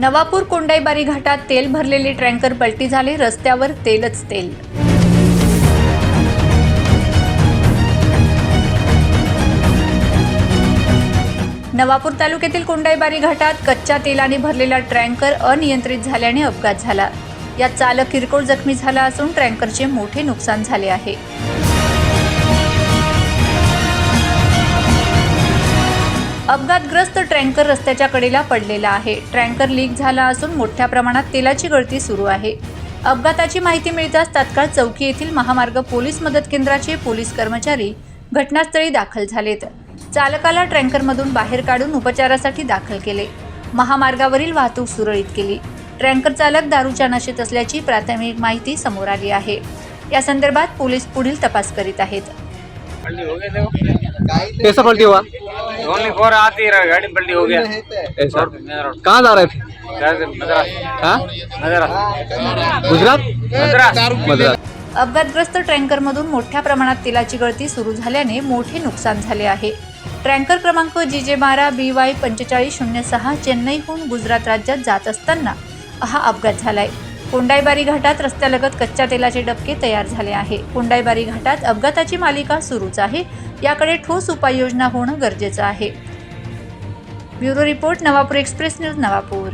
नवापूर कोंडाईबारी घाटात तेल भरलेले ट्रँकर पलटी झाले रस्त्यावर तेलच तेल. नवापूर तालुक्यातील कोंडाईबारी घाटात कच्च्या तेलाने भरलेला ट्रँकर अनियंत्रित झाल्याने अपघात झाला. यात चालक किरकोळ जखमी झाला असून ट्रँकरचे मोठे नुकसान झाले आहे. अपघातग्रस्त ट्रँकर रस्त्याच्या कडेला पडलेला आहे. ट्रँकर लीक झाला असून मोठ्या प्रमाणात तेलाची गळती सुरू आहे. अपघाताची माहिती मिळताच तात्काळ चौकी येथील महामार्ग पोलीस मदत केंद्राचे पोलीस कर्मचारी घटनास्थळी दाखल झालेत. चालकाला ट्रँकरमधून बाहेर काढून उपचारासाठी दाखल केले. महामार्गावरील वाहतूक सुरळीत केली. ट्रँकर चालक दारूच्या नशेत असल्याची प्राथमिक माहिती समोर आली आहे. या संदर्भात पोलीस पुढील तपास करीत आहेत. ओनली फोर आती रहा गाड़ी पलटी हो गया ऐसा कहाँ जा रहे थे हाँ गुजरात मद्रास मद्रास अपघातग्रस्त ट्रँकरमधून मोठ्या प्रमाणात तेलाची गळती सुरू झाल्याने मोठे नुकसान झाले आहे. ट्रँकर क्रमांक जी जे बारा बी वाय पंचेचाळीस शून्य सहा चेन्नईहून गुजरात राज्यात जात असताना हा अपघात झालाय. कोंडाईबारी घाटात रस्त्यालगत कच्च्या तेलाचे डबके तयार झाले आहे. कोंडाईबारी घाटात अपघाताची मालिका सुरूच आहे. याकडे ठोस उपाययोजना होणं गरजेचं आहे. Bureau report Navapur express news Navapur.